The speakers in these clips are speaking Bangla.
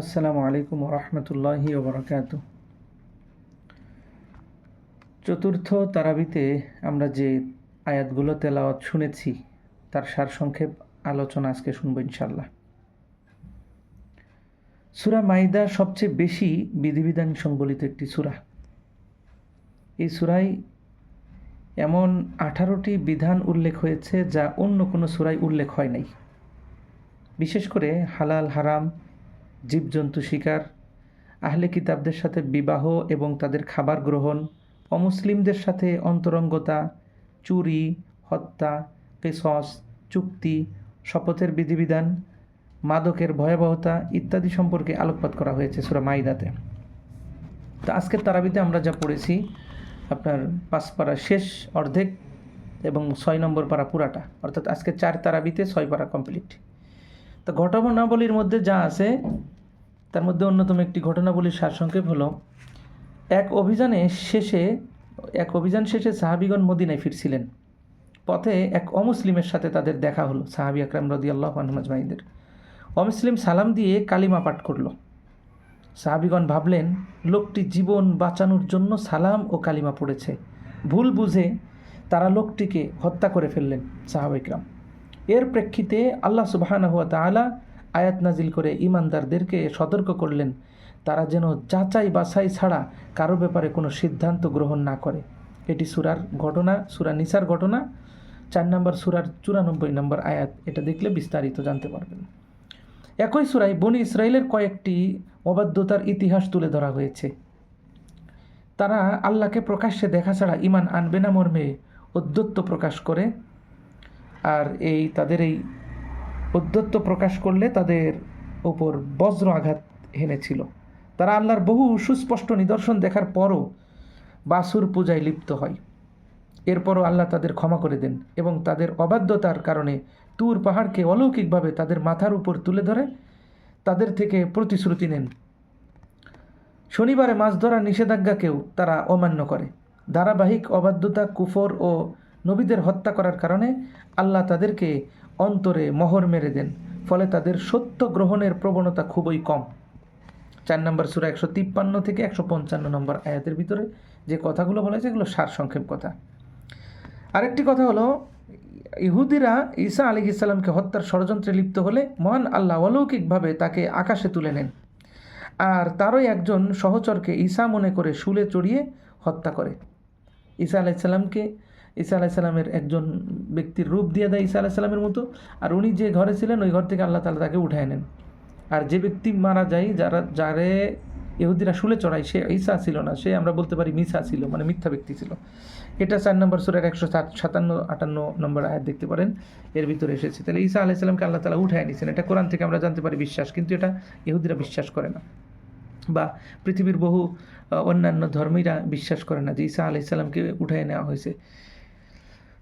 আসসালামু আলাইকুম রহমতুল্লাহি ওবরাকাত। চতুর্থ তারাবিতে আমরা যে আয়াতগুলো তেলাওয়াত শুনেছি, তার সারসংক্ষেপ আলোচনা আজকে শুনব ইনশাল্লাহ সুরা মাইদা সবচেয়ে বেশি বিধিবিধান সংবলিত একটি সুরা। এই সুরায় এমন আঠারোটি বিধান উল্লেখ হয়েছে যা অন্য কোনো সুরায় উল্লেখ হয় নাই। বিশেষ করে হালাল, হারাম জীবজন্তু শিকার, আহলে কিতাবদের সাথে বিবাহ এবং তাদের খাবার গ্রহণ, অমুসলিমদের সাথে অন্তরঙ্গতা, চুরি, হত্যা পেসস চুক্তি, শপথের বিধিবিধান, মাদকের ভয়াবহতা ইত্যাদি সম্পর্কে আলোকপাত করা হয়েছে সুরা মাইদাতে। তো আজকের তারাবিতে আমরা যা পড়েছি, আপনার পাঁচ শেষ অর্ধেক এবং ছয় নম্বর পাড়া পুরাটা, অর্থাৎ আজকে চার তারাবিতে ছয় পাড়া কমপ্লিট। তো ঘটনাবলীর মধ্যে যা আছে তার মধ্যে অন্যতম একটি ঘটনাবলীর সারসংক্ষেপ হলো, এক অভিযানে শেষে, এক অভিযান শেষে সাহাবিগণ মদিনায় ফিরছিলেন। পথে এক অমুসলিমের সাথে তাদের দেখা হলো, সাহাবি আকরাম রদি আল্লাহ অমুসলিম সালাম দিয়ে কালিমা পাঠ করল। সাহাবিগণ ভাবলেন, লোকটি জীবন বাঁচানোর জন্য সালাম ও কালিমা পড়েছে। ভুল বুঝে তারা লোকটিকে হত্যা করে ফেললেন সাহাবিকরাম এর প্রেক্ষিতে আল্লাহ সুবাহানা হুয়া তালা আয়াত নাজিল করে ইমানদারদেরকে সতর্ক করলেন। তারা যেন যাচাই বাছাই ছাড়া কারও ব্যাপারে কোনো সিদ্ধান্ত গ্রহণ না করে। এটি সুরার ঘটনা, সুরা নিসার ঘটনা, চার নম্বর সুরার চুরানব্বই নম্বর আয়াত। এটা দেখলে বিস্তারিত জানতে পারবেন। একই সুরায় বনি ইসরায়েলের কয়েকটি অবাধ্যতার ইতিহাস তুলে ধরা হয়েছে। তারা আল্লাহকে প্রকাশ্যে দেখা ছাড়া ইমান আনবে না মর্মে উদ্যত্ত প্রকাশ করে। আর এই তাদের এই উদ্যত্ত প্রকাশ করলে তাদের ওপর বজ্র আঘাত হেনেছিল। তারা আল্লাহর বহু সুস্পষ্ট নিদর্শন দেখার পরও বাসুর পূজায় লিপ্ত হয়। এরপরও আল্লাহ তাদের ক্ষমা করে দেন এবং তাদের অবাধ্যতার কারণে তুর পাহাড়কে অলৌকিকভাবে তাদের মাথার উপর তুলে ধরে তাদের থেকে প্রতিশ্রুতি নেন। শনিবারে মাছ ধরার নিষেধাজ্ঞাকেও তারা অমান্য করে। ধারাবাহিক অবাধ্যতা, কুফর ও নবীদের হত্যা করার কারণে আল্লাহ তাদেরকে অন্তরে মোহর মেরে দেন, ফলে তাদের সত্য গ্রহণের প্রবণতা খুবই কম। চার নম্বর সুরা একশো তিপ্পান্ন থেকে একশো পঞ্চান্ন নম্বর আয়াতের ভিতরে যে কথাগুলো বলা হয়েছে, এগুলো সারসংক্ষেপ কথা। আরেকটি কথা হলো, ইহুদিরা ঈসা আলী ইসলামকে হত্যার ষড়যন্ত্রে লিপ্ত হলে মহান আল্লাহ অলৌকিকভাবে তাকে আকাশে তুলে নেন। আর তারই একজন সহচরকে ঈসা মনে করে শুলে চড়িয়ে হত্যা করে। ঈসা আলাইসাল্লামকে ঈসা আলাইসাল্লামের একজন ব্যক্তির রূপ দিয়ে দেয় ঈসা আলাইসাল্লামের মতো। আর উনি যে ঘরে ছিলেন, ওই ঘর থেকে আল্লাহ তালা তাকে উঠায় নেন। আর যে ব্যক্তি মারা যায়, যারা, যারে ইহুদিরা শুলে চড়ায়, সে ঈসা ছিল না, সে আমরা বলতে পারি মিসা ছিল মানে মিথ্যা ব্যক্তি ছিল। এটা চার নম্বর সুরের একশো সাত, সাতান্ন, আটান্ন নম্বর আয়াত দেখতে পারেন। এর ভিতরে এসেছে। তাহলে ঈসা আলাইসাল্লামকে আল্লাহ তালা উঠায় নিয়েছেন এটা কোরআন থেকে আমরা জানতে পারি বিশ্বাস, কিন্তু এটা ইহুদিরা বিশ্বাস করে না। বা পৃথিবীর বহু অন্যান্য ধর্মীরা বিশ্বাস করে না যে ঈসা আলাইসাল্লামকে উঠায় নেওয়া হয়েছে।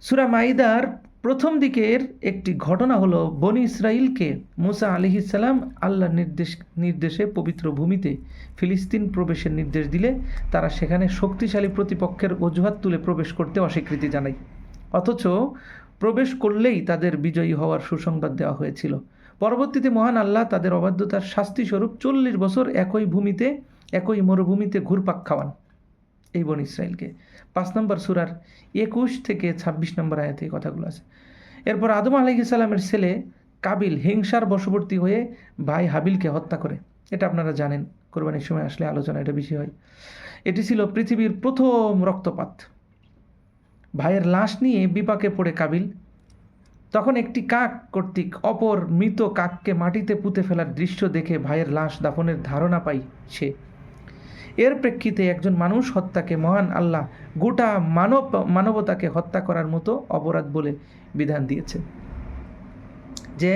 সুরা মাইদার প্রথম দিকের একটি ঘটনা হলো বনি ইসরাইলকে মুসা আলিহিসাল্লাম আল্লাহ নির্দেশ, নির্দেশে পবিত্র ভূমিতে ফিলিস্তিন প্রবেশের নির্দেশ দিলে তারা সেখানে শক্তিশালী প্রতিপক্ষের অজুহাত তুলে প্রবেশ করতে অস্বীকৃতি জানায়। অথচ প্রবেশ করলেই তাদের বিজয়ী হওয়ার সুসংবাদ দেওয়া হয়েছিল। পরবর্তীতে মহান আল্লাহ তাদের অবাধ্যতার শাস্তি স্বরূপ চল্লিশ বছর একই ভূমিতে, একই মরুভূমিতে ঘুরপাক খাওয়ান। এই বন ইসরায়েলকে। পাঁচ নম্বর সুরার একুশ থেকে ছাব্বিশ নম্বর আয়াতে এই কথাগুলো আছে। এরপর আদম আলাইসাল্লামের ছেলে কাবিল হিংসার বশবর্তী হয়ে ভাই হাবিলকে হত্যা করে। এটা আপনারা জানেন, কোরবানির সময় আসলে আলোচনা এটা বেশি হয়। এটি ছিল পৃথিবীর প্রথম রক্তপাত। ভাইয়ের লাশ নিয়ে বিপাকে পড়ে কাবিল। তখন একটি কাক কর্তৃক অপর মৃত কাককে মাটিতে পুঁতে ফেলার দৃশ্য দেখে ভাইয়ের লাশ দাফনের ধারণা পাই সে। এর প্রেক্ষিতে একজন মানুষ হত্যাকে মহান আল্লাহ গোটা মানব, মানবতাকে হত্যা করার মতো অপরাধ বলে বিধান দিয়েছে। যে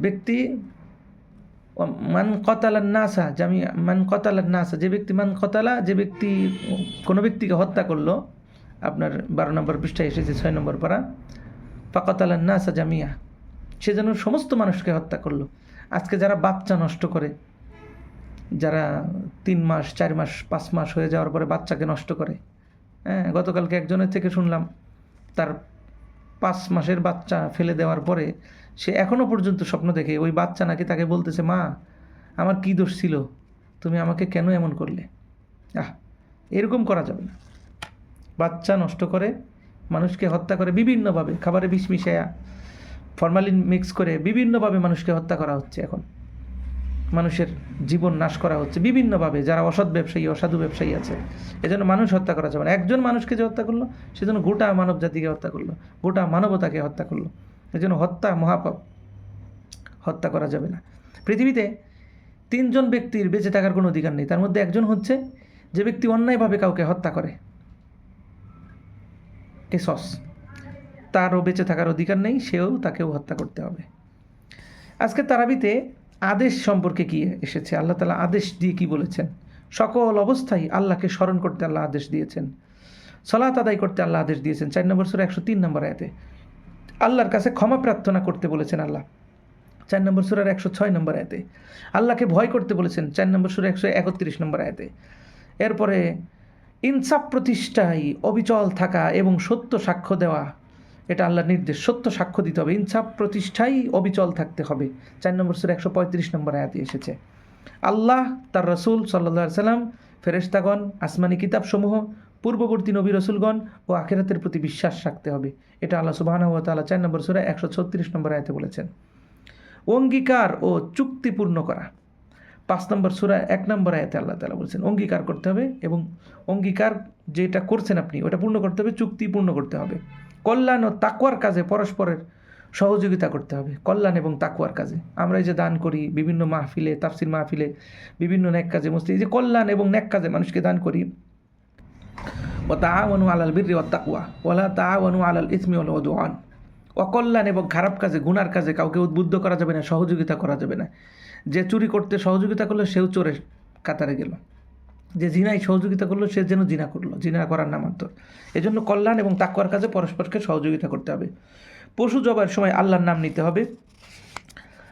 ব্যক্তি মান কতালা নাসা, জামি, মান কতালা নাসা, যে ব্যক্তি মান কতালা, যে ব্যক্তি কোনো ব্যক্তিকে হত্যা করল, আপনার বারো নম্বর পৃষ্ঠায় এসেছে ছয় নম্বর পারা, ফাকতালা নাসা জামিয়া, সে যেন সমস্ত মানুষকে হত্যা করল। আজকে যারা বাচ্চা নষ্ট করে যারা তিন মাস, চার মাস, পাঁচ মাস হয়ে যাওয়ার পরে বাচ্চাকে নষ্ট করে। হ্যাঁ গতকালকে একজনের থেকে শুনলাম, তার পাঁচ মাসের বাচ্চা ফেলে দেওয়ার পরে সে এখনও পর্যন্ত স্বপ্ন দেখে, ওই বাচ্চা নাকি তাকে বলতেছে, মা, আমার কী দোষ ছিল? তুমি আমাকে কেন এমন করলে? আহ, এরকম করা যাবে না। বাচ্চা নষ্ট করে, মানুষকে হত্যা করে বিভিন্নভাবে, খাবারে বিষ মিশায়া, ফরমালিন মিক্স করে বিভিন্নভাবে মানুষকে হত্যা করা হচ্ছে এখন। মানুষের জীবন নাশ করা হচ্ছে বিভিন্নভাবে, যারা অসৎ ব্যবসায়ী, অসাধু ব্যবসায়ী আছে। এজন্য মানুষ হত্যা করা যাবে না। একজন মানুষকে যে হত্যা করল সেজন্য গোটা মানব জাতিকে হত্যা করল, গোটা মানবতাকে হত্যা করল। এজন্য হত্যা মহাপাপ, হত্যা করা যাবে না। পৃথিবীতে তিনজন ব্যক্তির বেঁচে থাকার কোনো অধিকার নেই। তার মধ্যে একজন হচ্ছে যে ব্যক্তি অন্যায়ভাবে কাউকে হত্যা করে। কেসস তারও বেঁচে থাকার অধিকার নেই, সেও তাকেও হত্যা করতে হবে। আজকে তারাবিতে আদেশ সম্পর্কে কি এসেছে? আল্লাহ তালা আদেশ দিয়ে কি বলেছেন? সকল অবস্থায় আল্লাহকে স্মরণ করতে আল্লাহ আদেশ দিয়েছেন। সলাত আদায় করতে আল্লাহ আদেশ দিয়েছেন। চার নম্বর সুরা একশো তিন নম্বর আয়াতে। আল্লাহর কাছে ক্ষমা প্রার্থনা করতে বলেছেন আল্লাহ। চার নম্বর সুরার একশো ছয় নম্বর আয়াতে। আল্লাহকে ভয় করতে বলেছেন। চার নম্বর সুরা একশো একত্রিশ নম্বর আয়াতে। এরপরে, ইনসাফ প্রতিষ্ঠায় অবিচল থাকা এবং সত্য সাক্ষ্য দেওয়া এটা আল্লাহর নির্দেশ। সত্য সাক্ষ্য দিতে হবে। ইনসাফ প্রতিষ্ঠায় অবিচল থাকতে হবে। চার নম্বর সুরা একশো পঁয়ত্রিশ নম্বর আয়াতে এসেছে। আল্লাহ, তার রসুল সাল্লা সাল্লাম ফেরেশতাগণ, আসমানি কিতাবসমূহ, পূর্ববর্তী নবী রসুলগণ ও আখেরাতের প্রতি বিশ্বাস রাখতে হবে। এটা আল্লাহ সুবাহ তাল্লাহ চার নম্বর সুরা একশো ছত্রিশ নম্বর আয়াতে বলেছেন। অঙ্গীকার ও চুক্তি পূর্ণ করা। পাঁচ নম্বর সুরা এক নম্বর আয়াতে আল্লাহ তালা বলছেন, অঙ্গীকার করতে হবে এবং অঙ্গীকার যেটা করছেন আপনি, ওটা পূর্ণ করতে হবে, চুক্তি পূর্ণ করতে হবে। কল্যাণ ও তাকুয়ার কাজে পরস্পরের সহযোগিতা করতে হবে। কল্যাণ এবং তাকুয়ার কাজে। আমরা এই যে দান করি, বিভিন্ন মাহফিলে, তাফসির মাহফিলে, বিভিন্ন ন্যাক কাজে মস্তি এই যে কল্যাণ এবং ন্যাক কাজে মানুষকে দান করি। ও তা আওয়ানু আলাল বীর ও তাকুয়া ওলা তা আওয়ানু আলাল ইসমি ওল ওয়ান অকল্যাণ এবং খারাপ কাজে, গুনার কাজে কাউকে উদ্বুদ্ধ করা যাবে না, সহযোগিতা করা যাবে না। যে চুরি করতে সহযোগিতা করল, সেও চোরের কাতারে গেল। যে জিনাই সহযোগিতা করল, সে যেন জিনা করল, জিনা করার নামান্তর। এজন্য কল্যাণ এবং তাকুয়ার কাজে পরস্পরকে সহযোগিতা করতে হবে। পশু জবাইয়ের সময় আল্লাহর নাম নিতে হবে।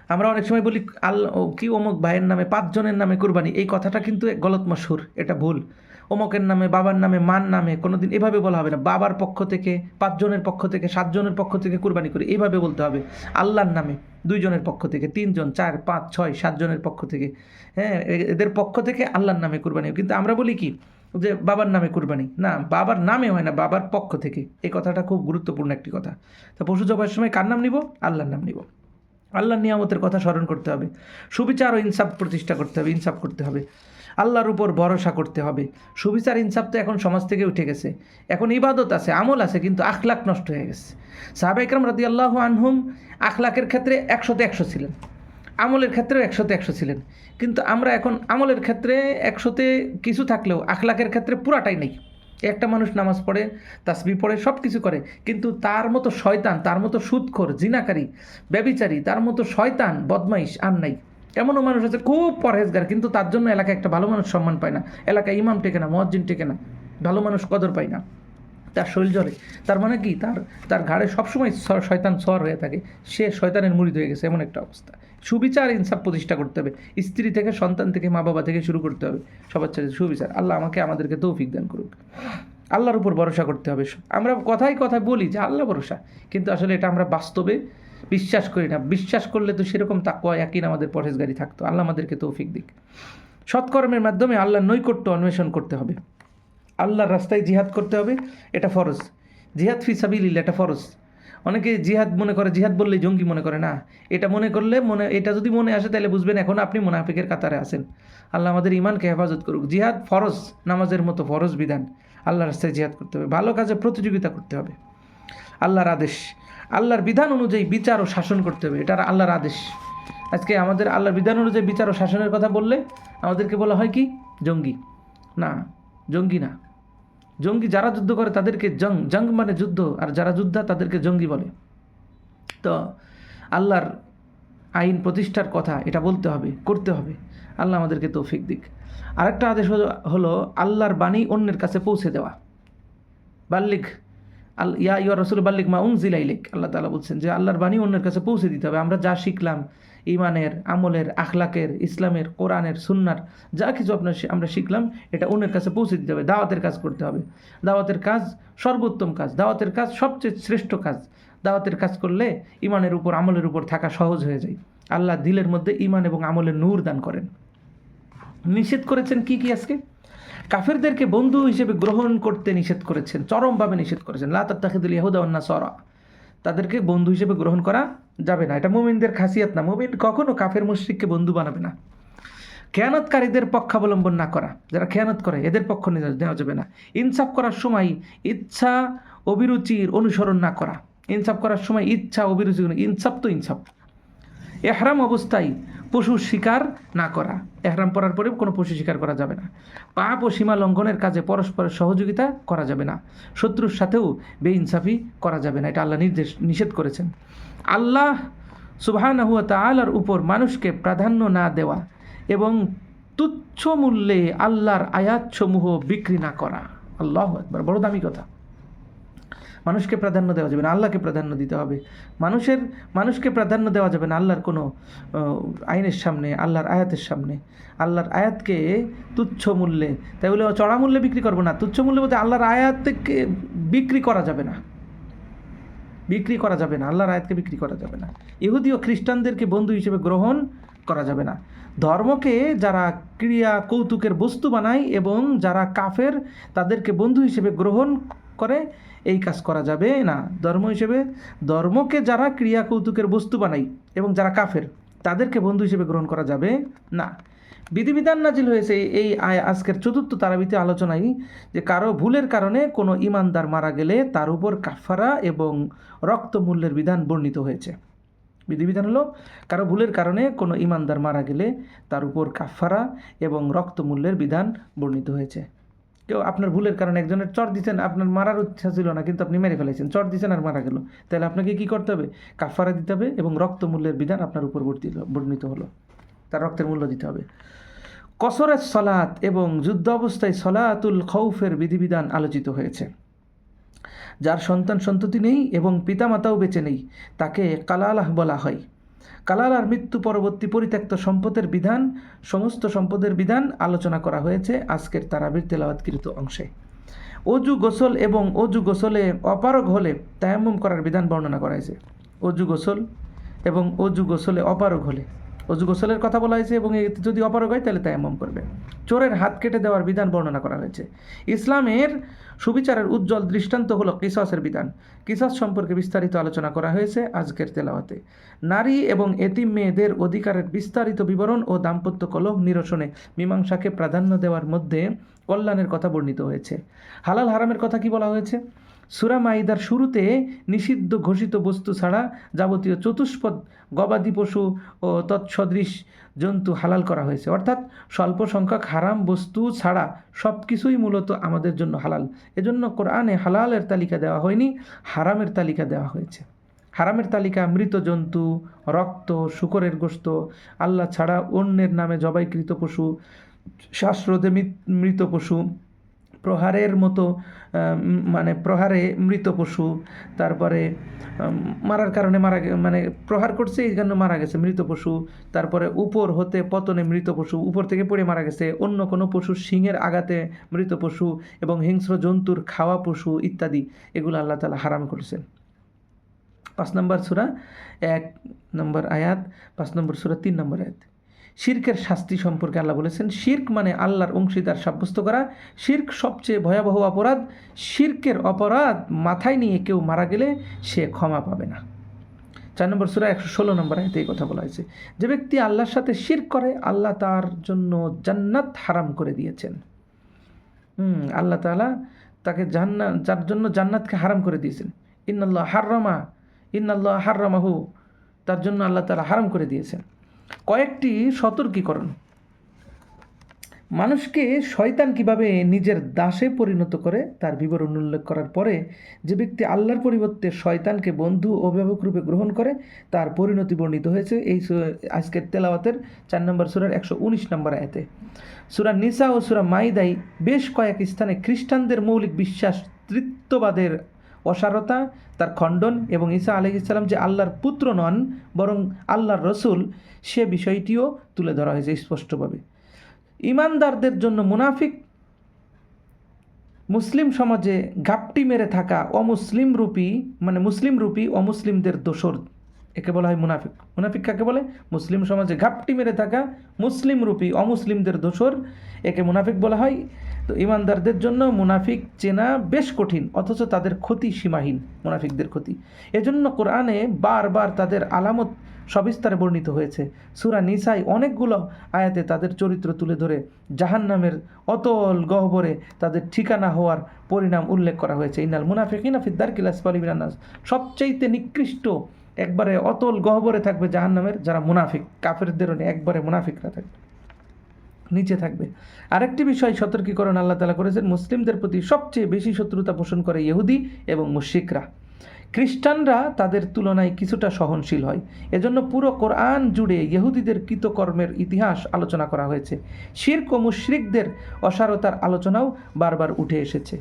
আমরা অনেক সময় বলি আল্লাহ কি অমুক ভাইয়ের নামে, পাঁচজনের নামে কুরবানি, এই কথাটা কিন্তু গলত মশুর এটা ভুল। অমকের নামে, বাবার নামে মান নামে কোনো দিন এভাবে বলা হবে না। বাবার পক্ষ থেকে, পাঁচজনের পক্ষ থেকে, সাতজনের পক্ষ থেকে কুরবানি করে এইভাবে বলতে হবে। আল্লাহর নামে। দুইজনের পক্ষ থেকে, তিনজন, চার, পাঁচ, ছয়, সাতজনের পক্ষ থেকে। হ্যাঁ এদের পক্ষ থেকে আল্লাহর নামে কুরবানি কিন্তু আমরা বলি কি? যে বাবার নামে কুরবানি। না, বাবার নামে হয় না, বাবার পক্ষ থেকে। এই কথাটা খুব গুরুত্বপূর্ণ একটি কথা। তা পশু জবাইয়ের সময় কার নাম নিব? আল্লাহর নাম নিব। আল্লাহর নিয়ামতের কথা স্মরণ করতে হবে। সুবিচার ও ইনসাফ প্রতিষ্ঠা করতে হবে, ইনসাফ করতে হবে। আল্লাহর উপর ভরসা করতে হবে। সুবিচার, ইনসাফ তো এখন সমাজ থেকে উঠে গেছে। এখন ইবাদত আছে, আমল আছে, কিন্তু আখলাক নষ্ট হয়ে গেছে। সাহাবা ইকরাম রাদি আল্লাহ আনহুম আখলাকের ক্ষেত্রে একশোতে একশো ছিলেন। আমলের ক্ষেত্রেও একশোতে একশো ছিলেন। কিন্তু আমরা এখন আমলের ক্ষেত্রে একশোতে কিছু থাকলেও আখলাকের ক্ষেত্রে পুরাটাই নেই। একটা মানুষ নামাজ পড়ে, তাসবি পড়ে সব কিছু করে। কিন্তু তার মতো শয়তান, তার মতো সুদখোর জিনাকারী, ব্যবিচারী, তার মতো শয়তান, বদমাইশ আর নাই। এমনও মানুষ আছে, খুব পরহেজগার, কিন্তু তার জন্য এলাকায় একটা ভালো মানুষ সম্মান পায় না। এলাকায় ইমাম টেকে না, মসজিদ টেকে না, ভালো মানুষ কদর পায় না। তার শরীর জ্বরে। তার মানে কি? তার তার ঘাড়ে সবসময় শয়তান সর হয়ে থাকে। সে শয়তানের মুড়িদ হয়ে গেছে, এমন একটা অবস্থা। সুবিচার, ইনসাফ প্রতিষ্ঠা করতে হবে। স্ত্রী থেকে সন্তান থেকে মা বাবা থেকে শুরু করতে হবে। সবার ছেড়ে সুবিচার। আল্লাহ আমাকে, আমাদেরকে তৌফিক দান করুক। আল্লাহর উপর ভরসা করতে হবে। আমরা কথায় কথায় বলি যে, আল্লাহ ভরসা। কিন্তু আসলে এটা আমরা বাস্তবে বিশ্বাস করি না। বিশ্বাস করলে তো সেরকম তাকুয়া একই আমাদের পরহেজগারি থাকতো। আল্লাহ আমাদেরকে তৌফিক দিক। সৎকর্মের মাধ্যমে আল্লাহর নৈকট্য অন্বেষণ করতে হবে। আল্লাহর রাস্তায় জিহাদ করতে হবে, এটা ফরজ। জিহাদ ফি সাবিলিল এটা ফরজ। অনেকে জিহাদ মনে করে, জিহাদ বললে জঙ্গি মনে করে, না। এটা মনে করলে মনে, এটা যদি মনে আসে তাহলে বুঝবেন এখন আপনি মোনাফিকের কাতারে আছেন। আল্লাহ আমাদের ইমানকে হেফাজত করুক। জিহাদ ফরজ, নামাজের মতো ফরজ বিধান। আল্লাহর রাস্তায় জিহাদ করতে হবে। ভালো কাজে প্রতিযোগিতা করতে হবে। আল্লাহর আদেশ। আল্লাহর বিধান অনুযায়ী বিচার ও শাসন করতে হবে এটা আল্লাহর আদেশ। আজকে আমাদের আল্লাহর বিধান অনুযায়ী বিচার ও শাসনের কথা বললে আমাদেরকে বলা হয় কি? জঙ্গি। না জঙ্গি না। জঙ্গি যারা যুদ্ধ করে তাদেরকে জং জং মানে যুদ্ধ, আর যারা যোদ্ধা তাদেরকে জঙ্গি বলে। তো আল্লাহর আইন প্রতিষ্ঠার কথা এটা বলতে হবে, করতে হবে। আল্লাহ আমাদেরকে তৌফিক দিক। আরেকটা আদেশ হলো- আল্লাহর বাণী অন্যের কাছে পৌঁছে দেওয়া। বাল্লিক ইয়া ইয়া রসুল বাল্লিক মা উং আল্লাহ তালা বলছেন যে, আল্লাহর বাণী অন্যের কাছে পৌঁছে দিতে হবে। আমরা যা শিখলাম ইমানের আমলের, আখলাকের, ইসলামের, কোরআনের, সুন্নার, যা কিছু আপনার আমরা শিখলাম, এটা অন্যের কাছে পৌঁছে দিতে হবে। দাওয়াতের কাজ করতে হবে। দাওয়াতের কাজ সর্বোত্তম কাজ। দাওয়াতের কাজ সবচেয়ে শ্রেষ্ঠ কাজ। দাওয়াতের কাজ করলে ইমানের উপর, আমলের উপর থাকা সহজ হয়ে যায়। আল্লাহ দিলের মধ্যে ইমান এবং আমলের নূর দান করেন। নিষেধ করেছেন কি কি আজকে? কাফেরদেরকে বন্ধু হিসেবে গ্রহণ করতে নিষেধ করেছেন, চরমভাবে নিষেধ করেছেন। লাতার তাহিদুল ইয়াহুদান্না সরা তাদেরকে বন্ধু হিসেবে গ্রহণ করা যাবে না। এটা মুমিনদের খাসিয়াত না। মুমিন কখনো কাফের মুশ্রিককে বন্ধু বানাবে না। খেয়ানতকারীদের পক্ষাবলম্বন না করা। যারা খেয়ানত করে, এদের পক্ষ নেওয়া যাবে না। ইনসাফ করার সময় ইচ্ছা, অভিরুচির অনুসরণ না করা। ইনসাফ করার সময় ইচ্ছা অভিরুচি ইনসাফ তো ইনসাফ। এহরাম অবস্থায় পশু শিকার না করা। এহরাম পরার পরে কোনো পশু শিকার করা যাবে না। পাপ ও সীমা লঙ্ঘনের কাজে পরস্পরের সহযোগিতা করা যাবে না। শত্রুর সাথেও বেইনসাফি করা যাবে না। এটা আল্লাহ নির্দেশ, নিষেধ করেছেন। আল্লাহ সুবাহানা হুয়া তালার উপর মানুষকে প্রাধান্য না দেওয়া এবং তুচ্ছ মূল্যে আল্লাহর আয়াতসমূহ বিক্রি না করা। আল্লাহ একবার বড় দামি কথা। মানুষকে প্রাধান্য দেওয়া যাবে না, আল্লাহকে প্রাধান্য দিতে হবে। মানুষের, মানুষকে প্রাধান্য দেওয়া যাবে না আল্লাহর কোনো আইনের সামনে, আল্লাহর আয়াতের সামনে। আল্লাহর আয়াতকে তুচ্ছ মূল্যে, তাই বলে চড়া মূল্যে বিক্রি করব না। তুচ্ছ মূল্যে বলতে আল্লাহর আয়াতকে বিক্রি করা যাবে না। বিক্রি করা যাবে না, আল্লাহর আয়াতকে বিক্রি করা যাবে না। ইহুদি ও খ্রিস্টানদেরকে বন্ধু হিসেবে গ্রহণ করা যাবে না। ধর্মকে যারা ক্রিয়া, কৌতুকের বস্তু বানায় এবং যারা কাফের, তাদেরকে বন্ধু হিসেবে গ্রহণ করে, এই কাজ করা যাবে না। ধর্ম হিসেবে, ধর্মকে যারা ক্রিয়া কৌতুকের বস্তু বানায় এবং যারা কাফের, তাদেরকে বন্ধু হিসেবে গ্রহণ করা যাবে না। বিধিবিধান নাজিল হয়েছে এই আয় আজকের চতুর্থ তারাবিতে আলোচনায় যে কারও ভুলের কারণে কোনো ইমানদার মারা গেলে তার উপর কাফারা এবং রক্তমূল্যের বিধান বর্ণিত হয়েছে। বিধিবিধান হলো, কারও ভুলের কারণে কোনো ইমানদার মারা গেলে তার উপর কাফারা এবং রক্তমূল্যের বিধান বর্ণিত হয়েছে। কেউ আপনার ভুলের কারণে একজনের চর দিচ্ছেন আপনার মারার ইচ্ছা ছিল না, কিন্তু আপনি মেরে ফেলেছেন চর দিচ্ছেন আর মারা গেল। তাহলে আপনাকে কি করতে হবে? কাফারা দিতে হবে এবং রক্তমূল্যের বিধান আপনার উপর বর্ণিত হলো। তার রক্তের মূল্য দিতে হবে। কসরের সলাত এবং যুদ্ধ অবস্থায় সলাতুল খৌফের বিধিবিধান আলোচিত হয়েছে। যার সন্তান সন্ততি নেই এবং পিতামাতাও বেঁচে নেই, তাকে কালালাহ বলা হয়। কালালার মৃত্যু পরবর্তী পরিত্যক্ত সম্পদের বিধান, সমস্ত সম্পদের বিধান আলোচনা করা হয়েছে আজকের তারাবির তেলাওয়াতকৃত অংশে। অজু গোসল এবং অজু গোসলে অপারগ হলে তায়াম্মুম করার বিধান বর্ণনা করা হয়েছে। অজু গোসল এবং অজু গোসলে অপারগ হলে অজু গোসলের কথা বলা হয়েছে এবং যদি অপারগ হয় তাহলে তায়াম্মম করবে। চোরের হাত কেটে দেওয়ার বিধান বর্ণনা করা হয়েছে। ইসলামের সুবিচারের উজ্জ্বল দৃষ্টান্ত হলো কিসাসের বিধান। কিসাস সম্পর্কে বিস্তারিত আলোচনা করা হয়েছে আজকের তেলাওয়াতে। নারী এবং এতিম মেয়েদের অধিকারের বিস্তারিত বিবরণ ও দাম্পত্য কলহ নিরসনে মীমাংসাকে প্রাধান্য দেওয়ার মধ্যে কল্যাণের কথা বর্ণিত হয়েছে। হালাল হারামের কথা কি বলা হয়েছে? সুরা মাইদার শুরুতে নিষিদ্ধ ঘোষিত বস্তু ছাড়া যাবতীয় চতুষ্পদ, গবাদি পশু ও তৎসদৃশ জন্তু হালাল করা হয়েছে। অর্থাৎ স্বল্প সংখ্যক হারাম বস্তু ছাড়া সব কিছুই মূলত আমাদের জন্য হালাল। এজন্য কোরআনে হালালের তালিকা দেওয়া হয়নি, হারামের তালিকা দেওয়া হয়েছে। হারামের তালিকা মৃত জন্তু, রক্ত, শুকরের গোস্ত, আল্লাহ ছাড়া অন্যের নামে জবাইকৃত পশু, শ্বাসরোধে মৃত পশু প্রহারের মতো মানে প্রহারে মৃত পশু, তারপরে মারার কারণে মারা মানে প্রহার করছে, এই জন্য মারা গেছে মৃত পশু, তারপরে উপর হতে পতনে মৃত পশু, উপর থেকে পড়ে মারা গেছে অন্য কোনো পশুর শিঙের আঘাতে মৃত পশু এবং হিংস্র জন্তুর খাওয়া পশু ইত্যাদি, এগুলো আল্লাহ তালা হারাম করেছেন। পাঁচ নম্বর সুরা এক নম্বর আয়াত, পাঁচ নম্বর সুরা তিন নম্বর আয়াত। শির্কের শাস্তি সম্পর্কে আল্লাহ বলেছেন, শির্ক মানে আল্লাহর অংশীদার সাব্যস্ত করা, শির্ক সবচেয়ে ভয়াবহ অপরাধ, শির্কের অপরাধ মাথায় নিয়ে কেউ মারা গেলে সে ক্ষমা পাবে না। চার নম্বর সুরা একশো ষোলো নম্বর আয়তে এই কথা বলা হয়েছে, যে ব্যক্তি আল্লাহর সাথে শির্ক করে, আল্লাহ তার জন্য জান্নাত হারাম করে দিয়েছেন। হুম, আল্লাহ তাআলা তাকে জান্নাত যার জন্য জান্নাতকে হারাম করে দিয়েছেন। ইন্নাল্লাহ হাররামা, ইন্নাল্লাহ হাররামাহু, তার জন্য আল্লাহ তালা হারাম করে দিয়েছেন। কয়েকটি সতর্কীকরণ। মানুষকে শয়তান কীভাবে নিজের দাসে পরিণত করে, তার বিবরণ উল্লেখ করার পরে যে ব্যক্তি আল্লাহর পরিবর্তে শয়তানকে বন্ধু অভিভাবক রূপে গ্রহণ করে, তার পরিণতি বর্ণিত হয়েছে এই আজকের তেলাওয়াতের চার নম্বর সুরার একশো উনিশ নম্বর আয়াতে। সুরা নিসা ও সুরা মাইদাই বেশ কয়েক স্থানে খ্রিস্টানদের মৌলিক বিশ্বাস, তৃত্ববাদের অসারতা, তার খণ্ডন এবং ঈসা আলহ ইসলাম যে আল্লাহর পুত্র নন, বরং আল্লাহর রসুল, সে বিষয়টিও তুলে ধরা হয়েছে স্পষ্টভাবে। ইমানদারদের জন্য মুনাফিক মুসলিম সমাজে ঘাপটি মেরে থাকা অমুসলিম রূপী মানে মুসলিম রূপী অমুসলিমদের দোসর একে বলা হয় মুনাফিক। মুনাফিক কাকে বলে? মুসলিম সমাজে ঘাপটি মেরে থাকা মুসলিম রূপী অমুসলিমদের দোসর একে মুনাফিক বলা হয় তো ইমানদারদের জন্য মুনাফিক চেনা বেশ কঠিন, অথচ তাদের ক্ষতি সীমাহীন মুনাফিকদের ক্ষতি। এজন্য কোরআনে বারবার তাদের আলামত সবিস্তারে বর্ণিত হয়েছে। সুরা নিসাই অনেকগুলো আয়াতে তাদের চরিত্র তুলে ধরে জাহান্নামের অতল গহ্বরে তাদের ঠিকানা হওয়ার পরিণাম উল্লেখ করা হয়েছে। ইনাল মুনাফিকিনা ফিদ্দার কিলাস পালিবিনাস সবচাইতে নিকৃষ্ট একবারে অতল গহ্বরে থাকবে জাহান্নামের যারা মুনাফিক, কাফেরদেরও একবারে মুনাফিকরা থাকবে। নিচে থাকবে। আরেকটি বিষয় সতর্কীকরণ আল্লাহ তালা করেছেন, মুসলিমদের প্রতি সবচেয়ে বেশি শত্রুতা পোষণ করে ইহুদি এবং মুশিকরা খ্রিস্টানরা তাদের তুলনায় কিছুটা সহনশীল হয়। এজন্য পুরো কোরআন জুড়ে ইহুদিদের কৃতকর্মের ইতিহাস আলোচনা করা হয়েছে। শির্ক ও মুশরিকদের অসারতার আলোচনাও বারবার উঠে এসেছে।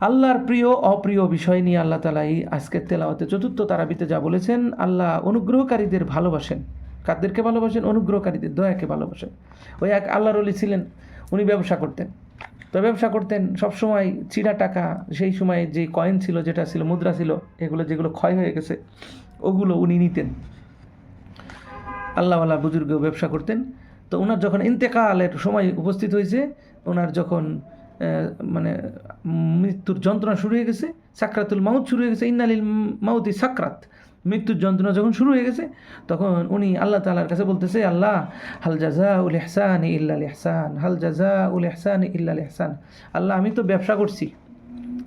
আল্লাহর প্রিয়, অপ্রিয় বিষয় নিয়ে আল্লাহ তালা এই আজকের তেলাওয়াতে চতুর্থ তারাবিতে যা বলেছেন, আল্লাহ অনুগ্রহকারীদের ভালোবাসেন। কাদেরকে ভালোবাসেন? অনুগ্রহকারীদের দয়াকে ভালোবাসেন। ওই এক আল্লাহর অলি ছিলেন, উনি ব্যবসা করতেন। তো ব্যবসা করতেন সবসময় চিরা টাকা, সেই সময় যে কয়েন ছিল, যেটা ছিল, মুদ্রা ছিল, এগুলো যেগুলো ক্ষয় হয়ে গেছে, ওগুলো উনি নিতেন। আল্লাহওয়ালা বুজুর্গ ব্যবসা করতেন। তো ওনার যখন ইন্তেকালের সময় উপস্থিত হয়েছে ওনার যখন মানে মৃত্যুর যন্ত্রণা শুরু হয়ে গেছে, সাকরাতুল মাউত শুরু হয়ে গেছে, ইন্নালিল মাউতি সাকরাত। মৃত্যুর যন্ত্রণা যখন শুরু হয়ে গেছে, তখন উনি আল্লাহ তালার কাছে বলতেছে, আল্লাহ, হাল জাজা উল এহসান ইল্লাল এহসান হাল জাজা উল এহসান ইল্লাল এহসান আল্লাহ, আমি তো ব্যবসা করছি।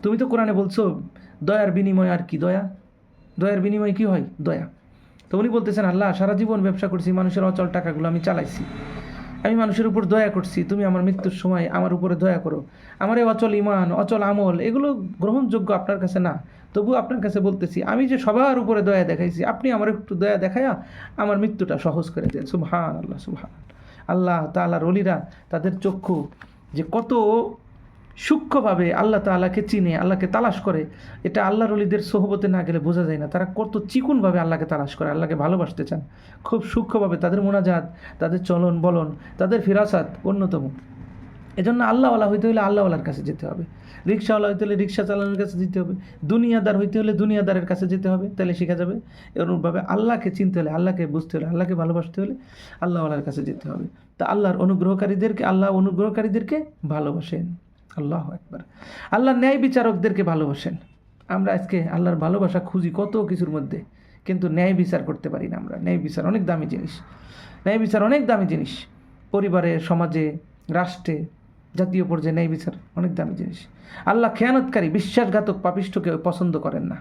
তুমি তো কোরআনে বলছো, দয়ার বিনিময় আর কি দয়া? দয়ার বিনিময় কি হয়? দয়া। তো উনি বলতেছেন, আল্লাহ, সারা জীবন ব্যবসা করছি, মানুষের অচল টাকাগুলো আমি চালাইছি। আমি মানুষের উপর দয়া করছি, তুমি আমার মৃত্যুর সময় আমার উপরে দয়া করো। আমার এই অচল ইমান, অচল আমল, এগুলো গ্রহণযোগ্য আপনার কাছে না। তবু আপনার কাছে বলতেছি, আমি যে সবার উপরে দয়া দেখাইছি, আপনি আমার একটু দয়া দেখায়া আমার মৃত্যুটা সহজ করে দেন। সুবহান আল্লাহ সুবহান আল্লাহ তালা রলিরা তাদের চক্ষু যে কত সূক্ষ্মভাবে আল্লাহ তাআলাকে চিনে, আল্লাহকে তালাশ করে, এটা আল্লাহর অলিদের সোহবতে না গেলে বোঝা যায় না। তারা কত চিকুনভাবে আল্লাহকে তালাশ করে, আল্লাহকে ভালোবাসতে চান। খুব সূক্ষ্মভাবে তাদের মোনাজাত, তাদের চলন বলন, তাদের ফিরাসাত অন্যতম। এজন্য আল্লাহওয়ালা হইতে হলে আল্লাহওয়ালার কাছে যেতে হবে। রিক্সাওয়ালা হইতে হলে রিক্সা চালানোর কাছে যেতে হবে। দুনিয়াদার হইতে হলে দুনিয়াদারের কাছে যেতে হবে। তাহলে শেখা যাবে। এরকমভাবে আল্লাহকে চিনতে হলে, আল্লাহকে বুঝতে হলে, আল্লাহকে ভালোবাসতে হলে আল্লাহওয়ালার কাছে যেতে হবে। তা আল্লাহর অনুগ্রহকারীদেরকে, আল্লাহ অনুগ্রহকারীদেরকে ভালোবাসেন। আল্লাহ একবার আল্লাহ ন্যায় বিচারকদেরকে ভালোবাসেন। আমরা আজকে আল্লাহর ভালোবাসা খুঁজি কত কিছুর মধ্যে, কিন্তু ন্যায় বিচার করতে পারি না আমরা। ন্যায় বিচার অনেক দামি জিনিস। ন্যায় বিচার অনেক দামি জিনিস। পরিবারে, সমাজে, রাষ্ট্রে, জাতীয় পর্যায়ে ন্যায় বিচার অনেক দামি জিনিস। আল্লাহ খেয়ানতকারী, বিশ্বাসঘাতক, পাপিষ্ঠকে পছন্দ করেন না।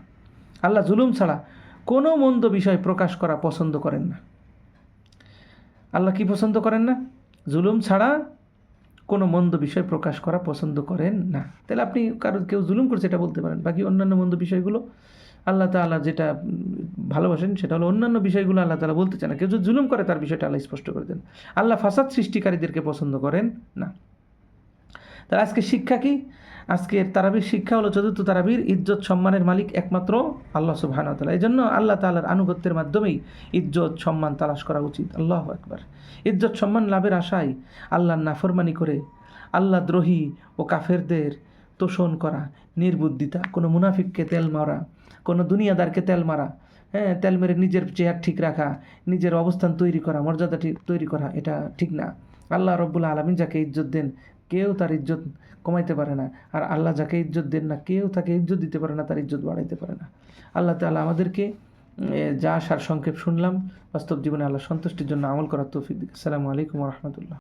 আল্লাহ জুলুম ছাড়া কোনো মন্দ বিষয় প্রকাশ করা পছন্দ করেন না। আল্লাহ কি পছন্দ করেন না? জুলুম ছাড়া কোনো মন্দ বিষয় প্রকাশ করা পছন্দ করেন না। তাহলে আপনি কারও কেউ জুলুম করছে এটা বলতে পারেন। বাকি অন্যান্য মন্দ বিষয়গুলো আল্লাহ তালা যেটা ভালোবাসেন সেটা হলো অন্যান্য বিষয়গুলো আল্লাহ তালা বলতে চান না। কেউ যদি জুলুম করে তার বিষয়টা আল্লাহ স্পষ্ট করে দেন। আল্লাহ ফাসাদ সৃষ্টিকারীদেরকে পছন্দ করেন না। তাহলে আজকে শিক্ষা কি? আজকের তারাবির শিক্ষা হলো চতুর্থ তারাবির, ইজ্জত সম্মানের মালিক একমাত্র আল্লাহ সুবহান তালা এই জন্য আল্লাহ তালার আনুগত্যের মাধ্যমেই ইজ্জত সম্মান তালাশ করা উচিত। আল্লাহ একবার ইজ্জত সম্মান লাভের আশায় আল্লাহর নাফরমানি করে আল্লাহ দ্রোহী ও কাফেরদের তোষণ করা, নির্বুদ্ধিতা, কোনো মুনাফিককে তেল মারা, কোনো দুনিয়াদারকে তেল মারা হ্যাঁ তেল মেরে নিজের চেয়ার ঠিক রাখা, নিজের অবস্থান তৈরি করা, মর্যাদা ঠিক তৈরি করা, এটা ঠিক না। আল্লাহ রব্বুল আলমিন যাকে ইজ্জত দেন কেউ তার ইজ্জত কমাইতে পারে না। আর আল্লাহ যাকে ইজ্জত দেন না, কেউ তাকে ইজ্জত দিতে পারে না, তার ইজ্জত বাড়াইতে পারে না। আল্লাহ তালা আমাদেরকে যা সার সংক্ষেপ শুনলাম, বাস্তব জীবনে আল্লাহ সন্তুষ্টির জন্য আমল করার তৌফিক আসসালামু আলাইকুম রহমতুল্লাহ।